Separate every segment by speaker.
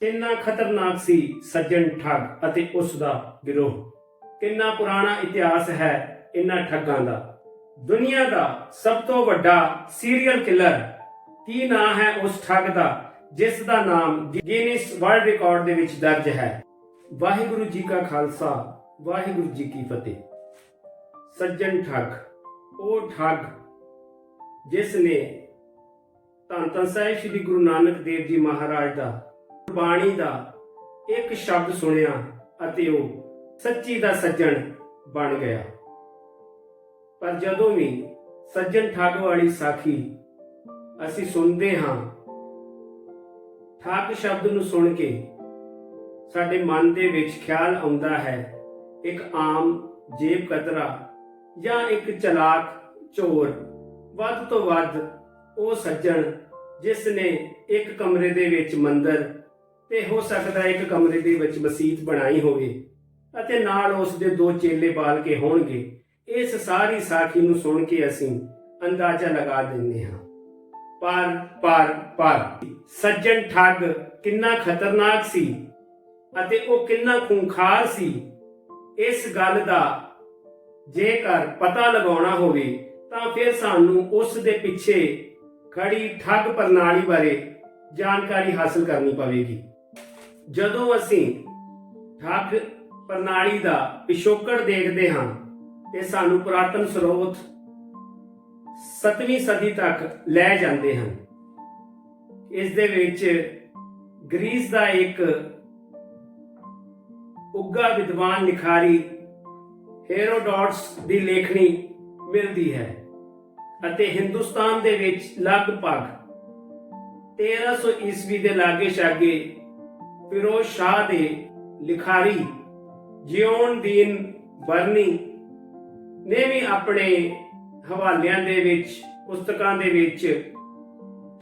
Speaker 1: ਕਿੰਨਾ ਖਤਰਨਾਕ ਸੀ ਸੱਜਣ ਠੱਗ ਅਤੇ ਉਸ ਦਾ ਗਿਰੋਹ ਕਿੰਨਾ ਪੁਰਾਣਾ ਇਤਿਹਾਸ ਹੈ ਇਹਨਾਂ ਠੱਗਾਂ ਦਾ। ਦੁਨੀਆ ਦਾ ਸਭ ਤੋਂ ਵੱਡਾ ਸੀਰੀਅਲ ਕਿਲਰ ਕੀ ਨਾਂ ਹੈ ਉਸ ਠੱਗ ਦਾ, ਜਿਸ ਦਾ ਨਾਮ ਗਿਨੀਸ ਵਰਲਡ ਰਿਕਾਰਡ ਦੇ ਵਿੱਚ ਦਰਜ ਹੈ। ਵਾਹਿਗੁਰੂ ਜੀ ਕਾ ਖਾਲਸਾ, ਵਾਹਿਗੁਰੂ ਜੀ ਕੀ ਫਤਿਹ। ਸੱਜਣ ਠੱਗ, ਉਹ ਠੱਗ ਜਿਸ ਨੇ ਧੰਨ ਧੰਨ ਸਾਹਿਬ ਸ੍ਰੀ ਗੁਰੂ ਨਾਨਕ ਦੇਵ ਜੀ ਮਹਾਰਾਜ ਦਾ ਬਾਣੀ ਦਾ ਇੱਕ ਸ਼ਬਦ ਸੁਣਿਆ ਅਤੇ ਉਹ ਸੱਚੀ ਦਾ ਸੱਜਣ ਬਣ ਗਿਆ। ਪਰ ਜਦੋਂ ਵੀ ਸੱਜਣ ਠੱਗ ਵਾਲੀ ਸਾਖੀ ਅਸੀਂ ਸੁਣਦੇ ਹਾਂ, ਠੱਗ ਸ਼ਬਦ ਨੂੰ ਸੁਣ ਕੇ ਸਾਡੇ ਮਨ ਦੇ ਵਿੱਚ ਖਿਆਲ ਆਉਂਦਾ ਹੈ, ਇੱਕ ਆਮ ਜੇਬ ਕਤਰਾ ਜਾਂ ਇੱਕ ਚਲਾਕ ਚੋਰ, ਵੱਧ ਤੋਂ ਵੱਧ ਉਹ ਸੱਜਣ ਜਿਸ ਨੇ ਇੱਕ ਕਮਰੇ ਦੇ ਵਿੱਚ ਮੰਦਰ ਤੇ ਹੋ ਸਕਦਾ ਇੱਕ ਕਮਰੇ ਦੇ ਵਿੱਚ ਮਸਜਿਦ ਬਣਾਈ ਹੋਵੇ ਅਤੇ ਨਾਲ ਉਸ ਦੇ ਦੋ ਚੇਲੇ ਬਾਲ ਕੇ ਹੋਣਗੇ। ਇਸ ਸਾਰੀ ਸਾਖੀ ਨੂੰ ਸੁਣ ਕੇ ਅਸੀਂ ਅੰਦਾਜ਼ਾ ਲਗਾ ਦਿੰਦੇ ਹਾਂ। ਪਰ ਪਰ ਪਰ, ਸੱਜਣ ਠੱਗ ਕਿੰਨਾ ਖਤਰਨਾਕ ਸੀ ਅਤੇ ਉਹ ਕਿੰਨਾ ਖੂੰਖਾਰ ਸੀ। ਇਸ ਗੱਲ ਦਾ ਜੇਕਰ ਪਤਾ ਲਗਾਉਣਾ ਹੋਵੇ ਤਾਂ ਫਿਰ ਸਾਨੂੰ ਉਸ ਦੇ ਪਿੱਛੇ ਖੜੀ ਠੱਗ ਪ੍ਰਣਾਲੀ ਬਾਰੇ ਜਾਣਕਾਰੀ ਹਾਸਲ ਕਰਨੀ ਪਵੇਗੀ। ਜਦੋਂ ਅਸੀਂ ਠੱਗ ਪ੍ਰਣਾਲੀ ਦਾ ਪਿਛੋਕੜ ਦੇਖਦੇ ਹਾਂ ਤੇ ਸਾਨੂੰ ਪੁਰਾਤਨ ਸਰੋਤ 7ਵੀਂ ਸਦੀ ਤੱਕ ਲੈ ਜਾਂਦੇ ਹਨ। ਇਸ ਦੇ ਵਿੱਚ ਗ੍ਰੀਸ ਦਾ ਇੱਕ ਉੱਗਾ ਵਿਦਵਾਨ ਲਿਖਾਰੀ ਹੈਰੋਡੋਟਸ ਦੀ ਲੇਖਣੀ ਮਿਲਦੀ ਹੈ ਅਤੇ ਹਿੰਦੁਸਤਾਨ ਦੇ ਵਿੱਚ ਲਗਭਗ 1300 ਈਸਵੀ ਦੇ ਲਾਗੇ ਛਾਗੇ ਫਿਰੋਜ਼ ਸ਼ਾਹ ਦੇ ਲਿਖਾਰੀ ਜਿਉਣ ਬਰਨੀ ਨੇ ਵੀ ਆਪਣੇ ਹਵਾਲਿਆਂ ਦੇ ਵਿੱਚ, ਪੁਸਤਕਾਂ ਦੇ ਵਿੱਚ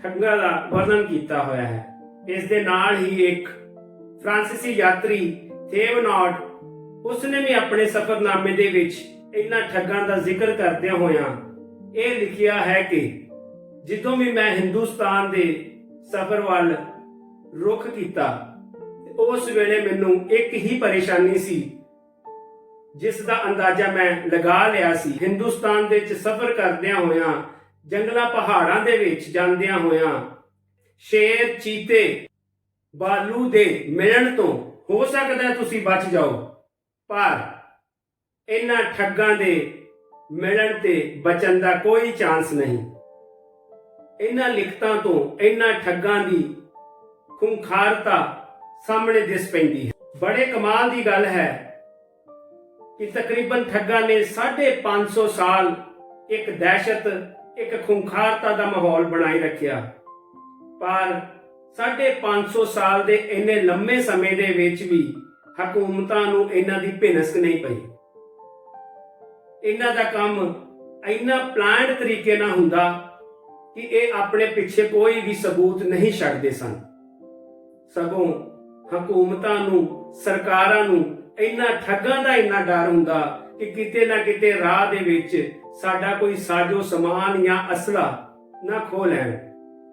Speaker 1: ਠੱਗਾਂ ਦਾ ਵਰਣਨ ਕੀਤਾ ਹੋਇਆ ਹੈ। ਇਸ ਦੇ ਨਾਲ ਹੀ ਇੱਕ ਫ੍ਰਾਂਸੀਸੀ ਯਾਤਰੀ ਥੇਵਨੌਟ ਉਸਨੇ ਵੀ ਆਪਣੇ ਸਫ਼ਰਨਾਮੇ ਦੇ ਵਿੱਚ ਇਹਨਾਂ ਠੱਗਾਂ ਦਾ ਜ਼ਿਕਰ ਕਰਦਿਆਂ ਹੋਇਆ ਇਹ ਲਿਖਿਆ ਹੈ ਕਿ ਜਦੋਂ ਵੀ ਮੈਂ ਹਿੰਦੁਸਤਾਨ ਦੇ ਸਫ਼ਰ ਵੱਲ ਰੁਖ ਕੀਤਾ ਉਸ ਵੇਲੇ ਮੈਨੂੰ ਇੱਕ ਹੀ ਪਰੇਸ਼ਾਨੀ ਸੀ ਜਿਸ ਦਾ ਅੰਦਾਜ਼ਾ ਮੈਂ ਲਗਾ ਲਿਆ ਸੀ। ਹਿੰਦੁਸਤਾਨ ਦੇ ਵਿੱਚ ਸਫ਼ਰ ਕਰਦਿਆਂ ਹੋਇਆਂ, ਜੰਗਲਾਂ ਪਹਾੜਾਂ ਦੇ ਵਿੱਚ ਜਾਂਦਿਆਂ ਹੋਇਆਂ, ਸ਼ੇਰ, ਚੀਤੇ, ਬਾਲੂ ਦੇ ਮਿਲਣ ਤੋਂ ਹੋ ਸਕਦਾ ਤੁਸੀਂ ਬਚ ਜਾਓ। ਪਰ ਇਹਨਾਂ ਠੱਗਾਂ ਦੇ ਮਿਲਣ ਤੇ ਬਚਣ ਦਾ ਕੋਈ ਚਾਂਸ ਨਹੀਂ। ਇਹਨਾਂ ਲਿਖਤਾਂ ਤੋਂ ਇਹਨਾਂ ਠੱਗਾਂ ਦੀ ਖੁੰਖਾਰਤਾ ਸਾਹਮਣੇ ਦਿਸ ਪੈਂਦੀ ਹੈ। ਬੜੇ ਕਮਾਲ ਦੀ ਗੱਲ ਹੈ ਕਿ ਤਕਰੀਬਨ ਠੱਗਾਂ ਨੇ 550 ਸਾਲ ਇੱਕ ਦਹਿਸ਼ਤ, ਇੱਕ ਖੁੰਖਾਰਤਾ ਦਾ ਮਾਹੌਲ ਬਣਾਈ ਰੱਖਿਆ। ਪਰ 550 ਸਾਲ ਦੇ ਇੰਨੇ ਲੰਮੇ ਸਮੇਂ ਦੇ ਵਿੱਚ ਵੀ ਹਕੂਮਤਾਂ ਨੂੰ ਇਹਨਾਂ ਦੀ ਭਿਨਸਕ ਨਹੀਂ ਪਈ। ਇਹਨਾਂ ਦਾ ਕੰਮ ਇੰਨਾ ਪਲਾਨਡ ਤਰੀਕੇ ਨਾਲ ਹੁੰਦਾ ਕਿ ਇਹ ਆਪਣੇ ਪਿੱਛੇ ਕੋਈ ਵੀ ਸਬੂਤ ਨਹੀਂ ਛੱਡਦੇ ਸਨ। ਸਗੋਂ ਹਕੂਮਤਾਂ ਨੂੰ, ਸਰਕਾਰਾਂ ਨੂੰ ਇੰਨਾ ਠੱਗਾਂ ਦਾ ਇੰਨਾ ਡਰ ਹੁੰਦਾ ਕਿ ਕਿਤੇ ਨਾ ਕਿਤੇ ਰਾਹ ਦੇ ਵਿੱਚ ਸਾਡਾ ਕੋਈ ਸਾਜੋ ਸਮਾਨ ਜਾਂ ਅਸਲਾ ਨਾ ਖੋ ਲੈਣ।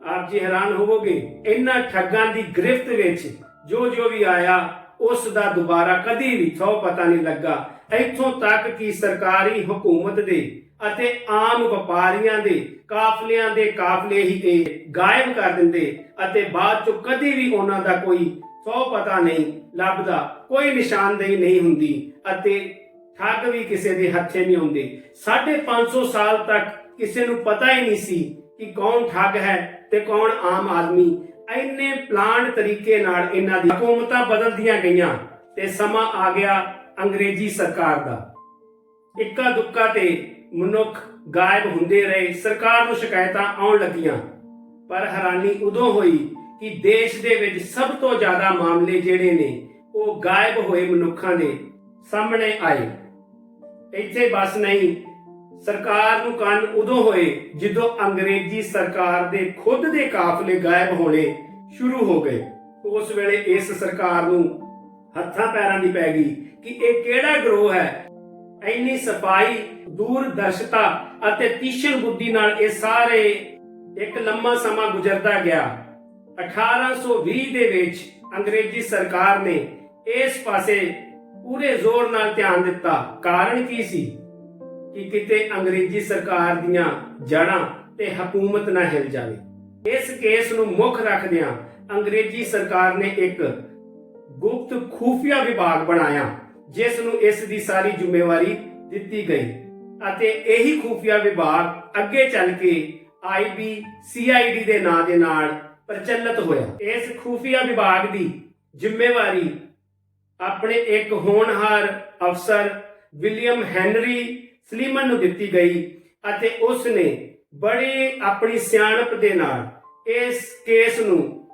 Speaker 1: ਆਪ ਜੀ ਹੈਰਾਨ ਹੋਵੋਗੇ, ਇੰਨਾ ਠੱਗਾਂ ਦੀ ਗ੍ਰਿਫਤ ਵਿੱਚ ਜੋ ਜੋ ਵੀ ਆਇਆ, ਉਸ ਦਾ ਦੁਬਾਰਾ ਕਦੀ ਵੀ ਥੋ ਪਤਾ ਨਹੀਂ ਲੱਗਾ। ਇੱਥੋਂ ਤੱਕ ਕਿ ਸਰਕਾਰੀ ਹਕੂਮਤ ਦੇ ਅਤੇ ਆਮ ਵਪਾਰੀਆਂ ਦੇ ਕਾਫਲਿਆਂ ਦੇ ਕਾਫਲੇ ਹੀ ਤੇ ਗਾਇਬ ਕਰ ਦਿੰਦੇ ਅਤੇ ਬਾਅਦ ਚੋਂ ਕਦੀ ਵੀ ਉਹਨਾਂ ਦਾ ਕੋਈ ਸੋ ਪਤਾ ਨਹੀਂ ਲੱਭਦਾ, ਕੋਈ ਨਿਸ਼ਾਨਦੇਹੀ ਨਹੀਂ ਹੁੰਦੀ ਅਤੇ ਠੱਗ ਵੀ ਕਿਸੇ ਦੇ ਹੱਥੇ ਨਹੀਂ ਆਉਂਦੇ। 550 ਸਾਲ ਤੱਕ ਕਿਸੇ ਨੂੰ ਪਤਾ ਹੀ ਨਹੀਂ ਸੀ ਕਿ ਕੌਣ ਠੱਗ ਹੈ ਤੇ ਕੌਣ ਆਮ ਆਦਮੀ। ਇੰਨੇ ਪਲਾਨ ਤਰੀਕੇ ਨਾਲ ਇਹਨਾਂ ਦੀ ਹਕੂਮਤਾਂ ਬਦਲਦੀਆਂ ਗਈਆਂ ਤੇ ਸਮਾਂ ਆ ਗਿਆ ਅੰਗਰੇਜ਼ੀ ਸਰਕਾਰ ਦਾ। ਇੱਕਾ ਦੁੱਕਾ ਤੇ ਮਨੁੱਖ ਗਾਇਬ ਹੁੰਦੇ ਰਹੇ, ਸਰਕਾਰ ਨੂੰ ਸ਼ਿਕਾਇਤਾਂ ਆਉਣ ਲੱਗੀਆਂ। ਪਰ ਹੈਰਾਨੀ ਉਦੋਂ ਹੋਈ ਕਿ ਦੇਸ਼ ਦੇ ਵਿੱਚ ਸਭ ਤੋਂ ਜ਼ਿਆਦਾ ਮਾਮਲੇ ਜਿਹੜੇ ਨੇ, ਉਹ ਗਾਇਬ ਹੋਏ ਮਨੁੱਖਾਂ ਦੇ ਸਾਹਮਣੇ ਆਏ। ਇੱਥੇ ਬਸ ਨਹੀਂ, ਸਰਕਾਰ ਨੂੰ ਕੰਨ ਉਦੋਂ ਹੋਏ ਜਦੋਂ ਅੰਗਰੇਜ਼ੀ ਸਰਕਾਰ ਦੇ ਖੁਦ ਦੇ ਕਾਫਲੇ ਗਾਇਬ ਹੋਣੇ ਸ਼ੁਰੂ ਹੋ ਗਏ। ਉਸ ਵੇਲੇ ਇਸ ਸਰਕਾਰ ਨੂੰ ਹੱਥਾਂ ਪੈਰਾਂ ਦੀ ਪੈ ਗਈ ਕਿ ਇਹ ਕਿਹੜਾ ਗਰੋਹ ਹੈ? ਇੰਨੀ ਸਫ਼ਾਈ, ਦੂਰਦਰਸ਼ਤਾ ਅਤੇ ਤੀਸ਼ਣ ਬੁੱਧੀ ਨਾਲ ਇਹ ਸਾਰੇ ਇੱਕ ਲੰਮਾ ਸਮਾਂ ਗੁਜ਼ਰਦਾ ਗਿਆ। 1820 ਦੇ ਵਿੱਚ ਅੰਗਰੇਜ਼ੀ ਸਰਕਾਰ ਨੇ ਇਸ ਪਾਸੇ ਪੂਰੇ ਜ਼ੋਰ ਨਾਲ ਧਿਆਨ ਦਿੱਤਾ। ਕਾਰਨ ਕੀ ਸੀ? ਕਿ ਕਿਤੇ ਅੰਗਰੇਜ਼ੀ ਸਰਕਾਰ ਦੀਆਂ ਜੜਾਂ ਤੇ ਹਕੂਮਤ ਨਾ ਹਿਲ ਜਾਵੇ। ਇਸ ਕੇਸ ਨੂੰ ਮੁੱਖ ਰੱਖਦਿਆਂ ਅੰਗਰੇਜ਼ੀ ਸਰਕਾਰ ਨੇ ਇੱਕ ਗੁਪਤ ਖੂਫੀਆ ਵਿਭਾਗ ਬਣਾਇਆ, ਜਿਸ ਨੂੰ ਇਸ ਦੀ ਸਾਰੀ ਜ਼ਿੰਮੇਵਾਰੀ ਦਿੱਤੀ ਗਈ ਅਤੇ ਇਹੀ ਖੂਫੀਆ ਵਿਭਾਗ ਅੱਗੇ ਚੱਲ ਕੇ ਆਈਬੀ ਸੀਆਈਡੀ ਦੇ ਨਾਂ ਦੇ ਨਾਲ ਪ੍ਰਚਲਿਤ ਹੋਇਆ। ਇਸ ਖੂਫੀਆ ਵਿਭਾਗ ਦੀ ਜ਼ਿੰਮੇਵਾਰੀ ਆਪਣੇ ਇੱਕ ਹੋਣਹਾਰ ਅਫਸਰ ਵਿਲੀਅਮ ਹੈਨਰੀ ਸਲੀਮਨ ਨੂੰ ਦਿੱਤੀ ਗਈ ਅਤੇ ਉਸ ਨੇ ਬੜੇ ਆਪਣੀ ਸਿਆਣਪ ਦੇ ਨਾਲ ਇਸ ਕੇਸ ਨੂੰ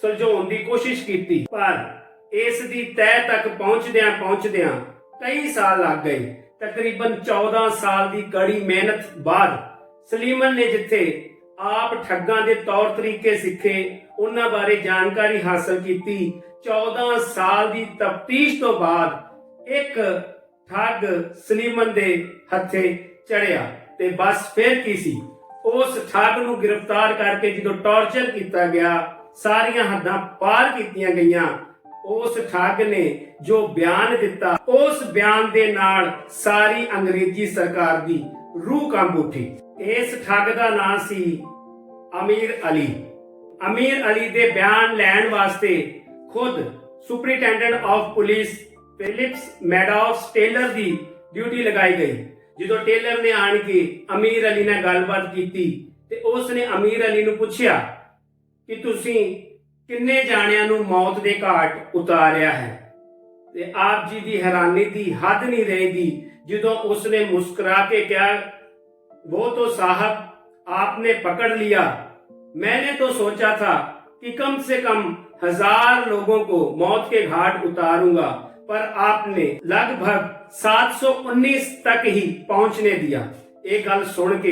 Speaker 1: ਸੁਲਝਾਉਣ ਦੀ ਕੋਸ਼ਿਸ਼ ਕੀਤੀ। ਪਰ ਇਸ ਦੀ ਤਹਿ ਤੱਕ ਪਹੁੰਚਦਿਆਂ ਪਹੁੰਚਦਿਆਂ ਕਈ ਸਾਲ ਲੱਗ ਗਏ। ਤਕਰੀਬਨ 14 ਸਾਲ ਦੀ ਕੜੀ ਮਿਹਨਤ ਬਾਅਦ ਸਲੀਮਨ ਨੇ ਜਿੱਥੇ ਆਪ ਠੱਗਾਂ ਦੇ ਤੌਰ ਤਰੀਕੇ ਸਿੱਖੇ, ਉਹਨਾਂ ਬਾਰੇ ਜਾਣਕਾਰੀ ਹਾਸਲ ਕੀਤੀ। 14 ਸਾਲ ਦੀ ਤਫਤੀਸ਼ ਤੋਂ ਬਾਅਦ ਇੱਕ ਠੱਗ ਸਲੀਮਨ ਦੇ ਹੱਥੇ ਚੜਿਆ ਤੇ ਬਸ ਫੇਰ ਕੀ ਸੀ? ਉਸ ਠੱਗ ਨੂੰ ਗ੍ਰਿਫਤਾਰ ਕਰਕੇ ਜਦੋਂ ਟੌਰਚਰ ਕੀਤਾ ਗਿਆ, ਸਾਰੀਆਂ ਹੱਦਾਂ ਪਾਰ ਕੀਤੀਆਂ ਗਈਆਂ। ਉਸ ਠੱਗ ਨੇ ਜੋ ਬਿਆਨ ਦਿੱਤਾ, ਉਸ ਬਿਆਨ ਦੇ ਨਾਲ ਸਾਰੀ ਅੰਗਰੇਜ਼ੀ ਸਰਕਾਰ ਦੀ ਰੂਹ ਕੰਬ ਉੱਠੀ। ਇਸ ਠੱਗ ਦਾ ਨਾਂ ਸੀ ਅਮੀਰ ਅਲੀ। ਅਮੀਰ ਅਲੀ ਦੇ ਬਿਆਨ ਲੈਣ ਵਾਸਤੇ ਖੁਦ superintendent of police Phillips Madoffs Taylor the duty ਲਗਾਈ ਗਈ, ਜਦੋਂ ਟੇਲਰ ਨੇ ਆਣ ਕੇ ਅਮੀਰ ਅਲੀ ਨਾਲ ਗੱਲਬਾਤ ਕੀਤੀ ਤੇ ਉਸ ਨੇ ਅਮੀਰ ਅਲੀ ਨੂੰ ਪੁੱਛਿਆ ਕਿ ਤੁਸੀਂ ਕਿੰਨੇ ਜਾਣਿਆਂ ਨੂੰ ਮੌਤ ਦੇ ਘਾਟ ਉਤਾਰਿਆ ਹੈ? ਤੇ ਆਪ ਜੀ ਦੀ ਹੈਰਾਨੀ ਦੀ ਹੱਦ ਨਹੀਂ ਰਹੇਗੀ ਜਦੋਂ ਉਸ ਨੇ ਮੁਸਕਰਾ ਕੇ ਕਿਹਾ ਉਹ ਤੋਂ ਸਾਹਿਬ आपने पकड़ लिया मैंने तो सोचा था कि कम से कम हजार लोगों को मौत के घाट उतारूंगा पर आपने लगभग 719 तक ही पहुंचने दिया ਇਹ ਗੱਲ ਸੁਣ ਕੇ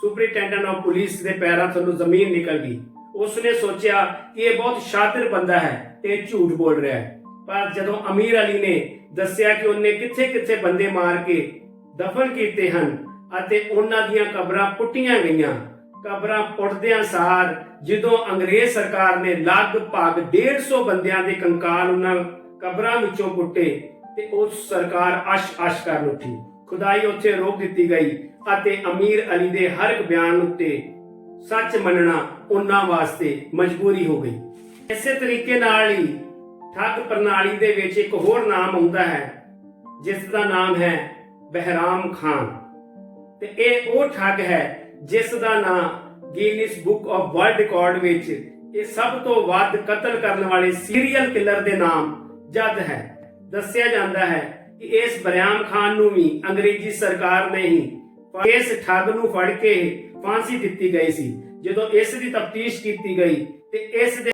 Speaker 1: ਸੁਪਰੀਟੈਂਡੈਂਟ ਆਫ ਪੁਲਿਸ ਦੇ ਪੈਰਾਂ ਥੱਲੋਂ ਜ਼ਮੀਨ ਨਿਕਲ ਗਈ ਉਸਨੇ ਸੋਚਿਆ ਕਿ ਇਹ ਬਹੁਤ ਸ਼ਾਤਿਰ ਬੰਦਾ ਹੈ ਤੇ ਇਹ ਝੂਠ ਬੋਲ ਰਿਹਾ ਹੈ ਪਰ ਜਦੋਂ ਅਮੀਰ ਅਲੀ ਨੇ ਦੱਸਿਆ ਕਿ ਉਹਨੇ ਕਿੱਥੇ-ਕਿੱਥੇ ਬੰਦੇ ਮਾਰ ਕੇ ਦਫਨ ਕੀਤੇ ਹਨ ਅਤੇ ਉਹਨਾਂ ਦੀਆਂ ਕਬਰਾਂ ਪੁੱਟੀਆਂ ਗਈਆਂ। ਕਬਰਾਂ ਪੁੱਟਦਿਆਂ ਸਾਰ ਜਦੋਂ ਅੰਗਰੇਜ਼ ਸਰਕਾਰ ਨੇ ਲਗਭਗ 150 ਬੰਦਿਆਂ ਦੇ ਕੰਕਾਲ ਉਹਨਾਂ ਕਬਰਾਂ ਵਿੱਚੋਂ ਪੁੱਟੇ ਤੇ ਉਸ ਸਰਕਾਰ ਅਸ਼-ਅਸ਼ ਕਰਨ ਉੱਠੀ। ਖੁਦਾਈ ਉੱਥੇ ਰੋਕ ਦਿੱਤੀ ਗਈ ਅਤੇ ਅਮੀਰ ਅਲੀ ਦੇ ਹਰ ਇੱਕ ਬਿਆਨ ਉੱਤੇ ਸੱਚ ਮੰਨਣਾ ਉਹਨਾਂ ਵਾਸਤੇ ਮਜਬੂਰੀ ਹੋ ਗਈ। ਇਸੇ ਤਰੀਕੇ ਨਾਲ ਹੀ ਠੱਗ ਪ੍ਰਣਾਲੀ ਦੇ ਵਿੱਚ ਇੱਕ ਹੋਰ ਨਾਮ ਹੁੰਦਾ ਹੈ, ਜਿਸ ਦਾ ਨਾਮ ਹੈ ਬਹਿਰਾਮ ਖਾਨ। ਤੇ ਇਹ ਉਹ ਠੱਗ ਹੈ ਜਿਸ ਦਾ ਨਾਮ Guinness book of world record ਵਿੱਚ ਇਹ ਸਭ ਤੋਂ ਵੱਧ ਕਤਲ ਕਰਨ ਵਾਲੇ ਸੀਰੀਅਲ ਕਿਲਰ ਦੇ ਨਾਮ ਜਦ ਹੈ। ਦੱਸਿਆ ਜਾਂਦਾ ਹੈ ਕਿ ਇਸ ਬਰਿਆਮ ਖਾਨ ਨੂੰ ਵੀ ਅੰਗਰੇਜ਼ੀ ਸਰਕਾਰ ਨੇ ਹੀ ਇਸ ਠੱਗ ਨੂੰ ਫੜ ਕੇ ਫਾਂਸੀ ਦਿੱਤੀ ਗਈ ਸੀ। ਜਦੋਂ ਇਸ ਦੀ ਤਫਤੀਸ਼ ਕੀਤੀ ਗਈ ਤੇ ਇਸ ਦੇ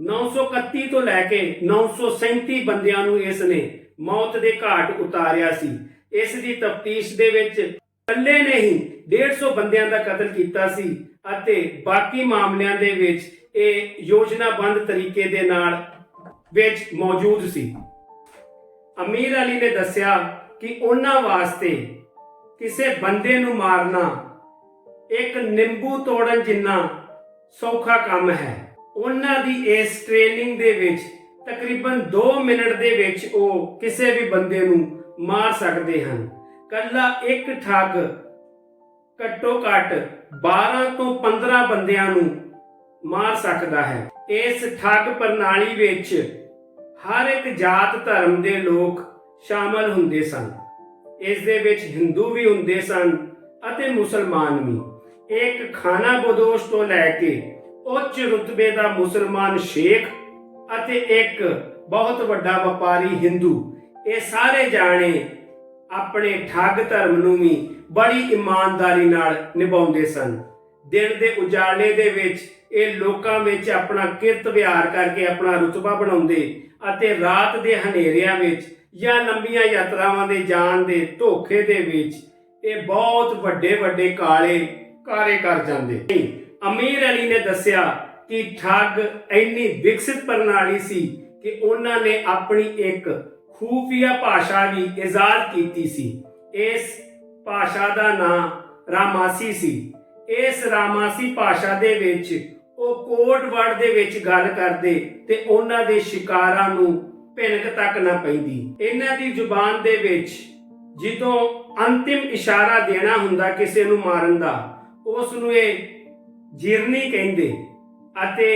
Speaker 1: 931 ਤੋਂ ਲੈ ਕੇ 937 ਬੰਦਿਆਂ ਨੂੰ ਇਸ ਨੇ ਮੌਤ ਦੇ ਘਾਟ ਉਤਾਰਿਆ ਸੀ। ਇਸ ਦੀ ਤਫਤੀਸ਼ ਦੇ ਵਿੱਚ ਇਕੱਲੇ ਨੇ ਹੀ 150 ਬੰਦਿਆਂ ਦਾ ਕਤਲ ਕੀਤਾ ਸੀ ਅਤੇ ਬਾਕੀ ਮਾਮਲਿਆਂ ਦੇ ਵਿੱਚ ਇਹ ਯੋਜਨਾਬੰਦ ਤਰੀਕੇ ਦੇ ਨਾਲ ਵਿੱਚ ਮੌਜੂਦ ਸੀ। ਅਮੀਰ ਅਲੀ ਨੇ ਦੱਸਿਆ ਕਿ ਉਹਨਾਂ ਵਾਸਤੇ ਕਿਸੇ ਬੰਦੇ ਨੂੰ ਮਾਰਨਾ ਇੱਕ ਨਿੰਬੂ ਤੋੜਨ ਜਿੰਨਾ ਸੌਖਾ ਕੰਮ ਹੈ। ਉਹਨਾਂ ਦੀ ਇਸ ਟ੍ਰੇਨਿੰਗ ਦੇ ਵਿੱਚ ਤਕਰੀਬਨ 2 ਮਿੰਟ ਦੇ ਵਿੱਚ ਉਹ ਕਿਸੇ ਵੀ ਬੰਦੇ ਨੂੰ ਮਾਰ ਸਕਦੇ ਹਨ। ਕੱਲਾ ਇੱਕ ਠੱਗ, ਘੱਟੋ ਘੱਟ 12 ਤੋਂ 15 ਬੰਦਿਆਂ ਨੂੰ ਮਾਰ ਸਕਦਾ ਹੈ। ਇਸ ਠੱਗ ਪ੍ਰਣਾਲੀ ਵਿੱਚ ਹਰ ਇੱਕ ਜਾਤ ਧਰਮ ਦੇ ਲੋਕ ਸ਼ਾਮਲ ਹੁੰਦੇ ਸਨ। ਇਸ ਦੇ ਵਿੱਚ ਹਿੰਦੂ ਵੀ ਹੁੰਦੇ ਸਨ ਅਤੇ ਮੁਸਲਮਾਨ ਵੀ। ਇੱਕ ਖਾਨਾ ਬਦੋਸ਼ ਤੋਂ ਲੈ ਕੇ ਉੱਚ ਰੁਤਬੇ ਦਾ ਮੁਸਲਮਾਨ ਸ਼ੇਖ ਅਤੇ ਇੱਕ ਬਹੁਤ ਵੱਡਾ ਵਪਾਰੀ ਹਿੰਦੂ, ਇਹ ਸਾਰੇ ਜਾਣੇ ਆਪਣੇ ਠੱਗ ਧਰਮ ਨੂੰ ਵੀ ਬੜੀ ਇਮਾਨਦਾਰੀ ਨਾਲ ਨਿਭਾਉਂਦੇ ਸਨ। ਦਿਨ ਦੇ ਉਜਾਲੇ ਦੇ ਵਿੱਚ ਇਹ ਲੋਕਾਂ ਵਿੱਚ ਆਪਣਾ ਕਿਰਤ ਵਿਹਾਰ ਕਰਕੇ ਆਪਣਾ ਰੁਤਬਾ ਬਣਾਉਂਦੇ ਅਤੇ ਰਾਤ ਦੇ ਹਨੇਰਿਆਂ ਵਿੱਚ ਜਾਂ ਲੰਬੀਆਂ ਯਾਤਰਾਵਾਂ ਦੇ ਜਾਣ ਦੇ ਧੋਖੇ ਦੇ ਵਿੱਚ ਇਹ ਬਹੁਤ ਵੱਡੇ ਵੱਡੇ ਕਾਲੇ ਕਾਰੇ ਕਰ ਜਾਂਦੇ। ਅਮੀਰ ਅਲੀ ਨੇ ਦੱਸਿਆ ਕਿ ਠੱਗ ਇੰਨੀ ਵਿਕਸਿਤ ਪ੍ਰਣਾਲੀ ਸੀ ਕਿ ਉਹਨਾਂ ਨੇ ਆਪਣੀ ਇੱਕ ਖੂਫੀਆ ਭਾਸ਼ਾ ਵੀ ਇਜਾਦ ਕੀਤੀ ਸੀ। ਇਸ ਭਾਸ਼ਾ ਦਾ ਨਾਮ ਰਾਮਾਸੀ ਸੀ। ਇਸ ਰਾਮਾਸੀ ਭਾਸ਼ਾ ਦੇ ਵਿੱਚ ਉਹ ਕੋਡ ਵਰਡ ਦੇ ਵਿੱਚ ਗੱਲ ਕਰਦੇ ਤੇ ਉਹਨਾਂ ਦੇ ਸ਼ਿਕਾਰਾਂ ਨੂੰ ਭਿਣਕ ਤੱਕ ਨਾ ਪੈਂਦੀ। ਇਹਨਾਂ ਦੀ ਜ਼ੁਬਾਨ ਦੇ ਵਿੱਚ ਜਦੋਂ ਅੰਤਿਮ ਇਸ਼ਾਰਾ ਦੇਣਾ ਹੁੰਦਾ ਕਿਸੇ ਨੂੰ ਮਾਰਨ ਦਾ ਉਸ ਨੂੰ ਇਹ ਜਿਰਨੀ ਕਹਿੰਦੇ ਅਤੇ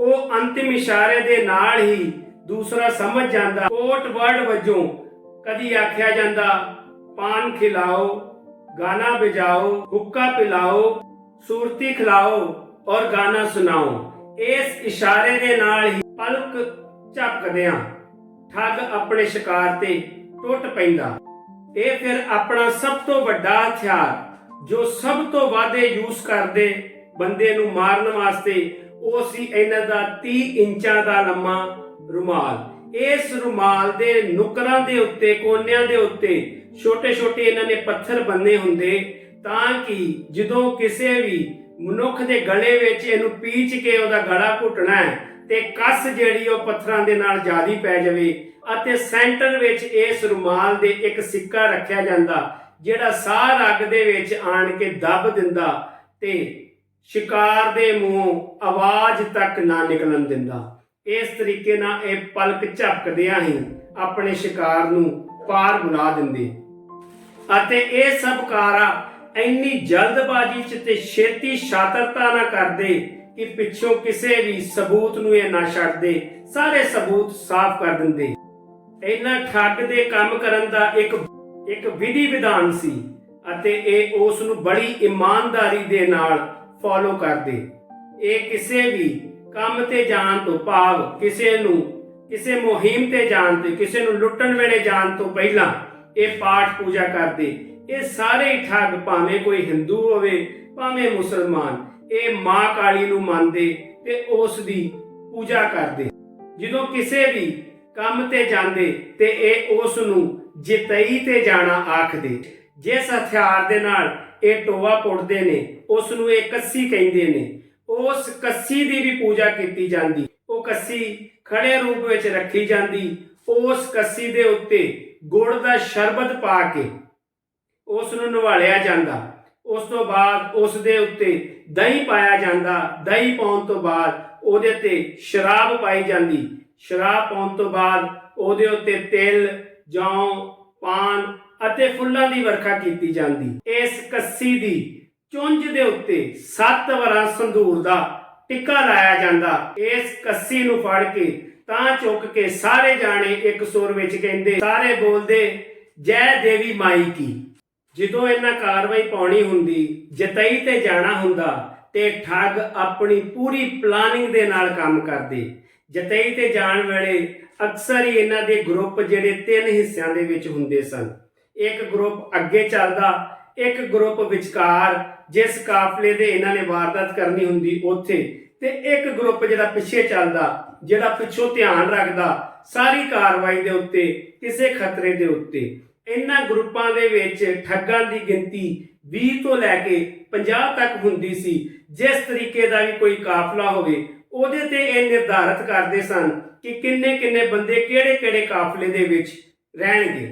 Speaker 1: ਉਹ ਅੰਤਿਮ ਇਸ਼ਾਰੇ ਦੇ ਨਾਲ ਹੀ ਦੂਸਰਾ ਸਮਝ ਜਾਂਦਾ। ਕੋਟ ਵਰਡ ਵਜੋਂ ਕਦੀ ਆਖਿਆ ਜਾਂਦਾ, ਪਾਨ ਖਿਲਾਓ, ਗਾਣਾ ਬਜਾਓ ਹੁੱਕਾ ਪਿਲਾਓ, ਸੂਰਤੀ ਖਿਲਾਓ ਔਰ ਗਾਣਾ ਸੁਣਾਓ। ਇਸ ਇਸ਼ਾਰੇ ਦੇ ਨਾਲ ਹੀ ਪਲਕ ਝਪਕਦਿਆਂ ਠੱਗ ਆਪਣੇ ਸ਼ਿਕਾਰ ਤੇ ਟੁੱਟ ਪੈਂਦਾ। ਇਹ ਫਿਰ ਆਪਣਾ ਸਭ ਤੋਂ ਵੱਡਾ ਹਥਿਆਰ, ਜੋ ਸਭ ਤੋਂ ਵਾਧੇ ਯੂਜ਼ ਕਰਦੇ ਬੰਦੇ ਨੂੰ ਮਾਰਨ ਵਾਸਤੇ, ਉਹ ਸੀ ਇਹਨਾਂ ਦਾ 30 ਇੰਚਾਂ ਦਾ ਲੰਮਾ ਰੁਮਾਲ। ਇਸ ਰੁਮਾਲ ਦੇ ਨੁਕਰਾਂ ਦੇ ਉੱਤੇ, ਕੋਨਿਆਂ ਦੇ ਉੱਤੇ ਛੋਟੇ-ਛੋਟੇ ਇਹਨਾਂ ਨੇ ਪੱਥਰ ਬੰਨੇ ਹੁੰਦੇ ਤਾਂ ਕਿ ਜਦੋਂ ਕਿਸੇ ਵੀ ਮਨੁੱਖ ਦੇ ਗਲੇ ਵਿੱਚ ਇਹਨੂੰ ਪੀਚ ਕੇ ਉਹਦਾ ਗਲਾ ਘੁੱਟਣਾ ਹੈ ਤੇ ਕੱਸ ਜਿਹੜੀ ਉਹ ਪੱਥਰਾਂ ਦੇ ਨਾਲ ਜਿਆਦੀ ਪੈ ਜਾਵੇ ਅਤੇ ਸੈਂਟਰ ਵਿੱਚ ਇਸ ਰੁਮਾਲ ਦੇ ਇੱਕ ਸਿੱਕਾ ਰੱਖਿਆ ਜਾਂਦਾ, ਜਿਹੜਾ ਸਾਰ ਰੱਗ ਦੇ ਵਿੱਚ ਆਣ ਕੇ ਦੱਬ ਦਿੰਦਾ ਤੇ ਸ਼ਿਕਾਰ ਦੇ ਮੂੰਹ ਆਵਾਜ਼ ਤੱਕ ਨਾ ਨਿਕਲਣ ਦਿੰਦਾ। ਇਸ ਤਰੀਕੇ ਨਾਲ ਇਹ ਪਲਕ ਝਪਕਦਿਆਂ ਹੀ ਆਪਣੇ ਸ਼ਿਕਾਰ ਨੂੰ ਪਾਰ ਬੁਲਾ ਦਿੰਦੇ। ਅਤੇ ਇਹ ਸਭ ਕਾਰਾ ਇੰਨੀ ਜਲਦਬਾਜ਼ੀ ਚ ਤੇ ਛੇਤੀ ਸ਼ਾਤਰਤਾ ਨਾ ਕਰਦੇ ਕਿ ਪਿੱਛੋਂ ਕਿਸੇ ਵੀ ਸਬੂਤ ਨੂੰ ਇਹ ਨਾ ਛੱਡਦੇ, ਸਾਰੇ ਸਬੂਤ ਸਾਫ਼ ਕਰ ਦਿੰਦੇ। ਇਹਨਾਂ ਠੱਗ ਦੇ ਕੰਮ ਕਰਨ ਦਾ ਇੱਕ ਇੱਕ ਵਿਧੀ ਵਿਧਾਨ ਸੀ ਅਤੇ ਇਹ ਉਸ ਨੂੰ ਬੜੀ ਇਮਾਨਦਾਰੀ ਦੇ ਨਾਲ ਫੋਲੋ ਕਰਦੇ। ਇਹ ਕਿਸੇ ਵੀ ਕੰਮ ਤੇ ਜਾਣ ਤੋਂ ਭਾਵ ਕਿਸੇ ਨੂੰ, ਕਿਸੇ ਮੁਹਿੰਮ ਤੇ ਜਾਣ ਤੇ, ਕਿਸੇ ਨੂੰ ਲੁੱਟਣ ਵੇਲੇ ਜਾਣ ਤੋਂ ਪਹਿਲਾਂ ਇਹ ਪਾਠ ਪੂਜਾ ਕਰਦੇ। ਇਹ ਸਾਰੇ ਠੱਗ ਭਾਵੇਂ ਕੋਈ ਹਿੰਦੂ ਹੋਵੇ, ਭਾਵੇਂ ਮੁਸਲਮਾਨ, ਇਹ ਮਾਂ ਕਾਲੀ ਨੂੰ ਮੰਨਦੇ ਤੇ ਉਸ ਦੀ ਪੂਜਾ ਕਰਦੇ। ਜਦੋਂ ਕਿਸੇ ਵੀ ਕੰਮ ਤੇ ਜਾਂਦੇ ਤੇ ਇਹ ਉਸ ਨੂੰ ਜਿਤਈ ਤੇ ਜਾਣਾ ਆਖਦੇ। ਜਿਸ ਹਥਿਆਰ ਦੇ ਨਾਲ ਇਹ ਟੋਆ ਪੁੱਟਦੇ ਨੇ, ਉਸ ਨੂੰ ਇਹ ਕੱਸੀ ਕਹਿੰਦੇ ਨੇ। ਉਸ ਕੱਸੀ ਦੀ ਵੀ ਪੂਜਾ ਕੀਤੀ ਜਾਂਦੀ। ਉਹ ਕੱਸੀ ਖੜੇ ਰੂਪ ਵਿੱਚ ਰੱਖੀ ਜਾਂਦੀ। ਉਸ ਕੱਸੀ ਦੇ ਉੱਤੇ ਗੁੜ ਦਾ ਸ਼ਰਬਤ ਪਾ ਕੇ ਉਸ ਨੂੰ ਨਵਾਲਿਆ ਜਾਂਦਾ। ਉਸ ਤੋਂ ਬਾਅਦ ਉਸ ਦੇ ਉੱਤੇ ਦਹੀਂ ਪਾਇਆ ਜਾਂਦਾ। ਦਹੀਂ ਪਾਉਣ ਤੋਂ ਬਾਅਦ ਉਹਦੇ ਤੇ ਸ਼ਰਾਬ ਪਾਈ ਜਾਂਦੀ। ਸ਼ਰਾਬ ਪਾਉਣ ਤੋਂ ਬਾਅਦ ਉਹਦੇ ਉੱਤੇ ਤਿਲ, ਜੌਂ, ਪਾਨ ਅਤੇ ਫੁੱਲਾਂ ਦੀ ਵਰਖਾ ਕੀਤੀ ਜਾਂਦੀ। ਇਸ ਕੱਸੀ ਦੀ ਚੁੰਝ ਦੇ ਉੱਤੇ ਸੱਤ ਵਾਰਾਂ ਸੰਧੂਰ ਦਾ ਟਿੱਕਾ ਲਾਇਆ ਜਾਂਦਾ। ਇਸ ਕੱਸੀ ਨੂੰ ਫੜ ਕੇ ਤਾਂ ਚੁੱਕ ਕੇ ਸਾਰੇ ਜਾਣੇ ਇੱਕ ਸੁਰ ਵਿੱਚ ਕਹਿੰਦੇ, ਸਾਰੇ ਬੋਲਦੇ, ਜੈ ਦੇਵੀ ਮਾਈ ਕੀ। ਜਦੋਂ ਇਹਨਾਂ ਕਾਰਵਾਈ ਪਾਉਣੀ ਹੁੰਦੀ, ਜਤਈ ਤੇ ਜਾਣਾ ਹੁੰਦਾ ਤੇ ਠੱਗ ਆਪਣੀ ਪੂਰੀ ਪਲਾਨਿੰਗ ਦੇ ਨਾਲ ਕੰਮ ਕਰਦੇ। ਜਤਈ ਤੇ ਜਾਣ ਵੇਲੇ ਅਕਸਰ ਹੀ ਇਹਨਾਂ ਦੇ ਗਰੁੱਪ ਜਿਹੜੇ ਤਿੰਨ ਹਿੱਸਿਆਂ ਦੇ ਵਿੱਚ ਹੁੰਦੇ ਸਨ। ਇੱਕ ਗਰੁੱਪ ਅੱਗੇ ਚੱਲਦਾ ਇੱਕ ਗਰੁੱਪ ਵਿਚਕਾਰ ਜਿਸ ਕਾਫਲੇ ਦੇ ਇਹਨਾਂ ਨੇ ਵਾਰਦਾਤ ਕਰਨੀ ਹੁੰਦੀ ਉੱਥੇ ਤੇ ਇੱਕ ਗਰੁੱਪ ਜਿਹੜਾ ਪਿੱਛੇ ਚੱਲਦਾ, ਜਿਹੜਾ ਪਿੱਛੋਂ ਧਿਆਨ ਰੱਖਦਾ ਸਾਰੀ ਕਾਰਵਾਈ ਦੇ ਉੱਤੇ, ਕਿਸੇ ਖਤਰੇ ਦੇ ਉੱਤੇ। ਇਹਨਾਂ ਗਰੁੱਪਾਂ ਦੇ ਵਿੱਚ ਠੱਗਾਂ ਦੀ ਗਿਣਤੀ 20 ਤੋਂ ਲੈ ਕੇ 50 ਤੱਕ ਹੁੰਦੀ ਸੀ। ਜਿਸ ਤਰੀਕੇ ਦਾ ਵੀ ਕੋਈ ਕਾਫਲਾ ਹੋਵੇ, ਉਹਦੇ ਤੇ ਇਹ ਨਿਰਧਾਰਤ ਕਰਦੇ ਸਨ ਕਿ ਕਿੰਨੇ ਕਿੰਨੇ ਬੰਦੇ ਕਿਹੜੇ ਕਿਹੜੇ ਕਾਫਲੇ ਦੇ ਵਿੱਚ ਰਹਿਣਗੇ।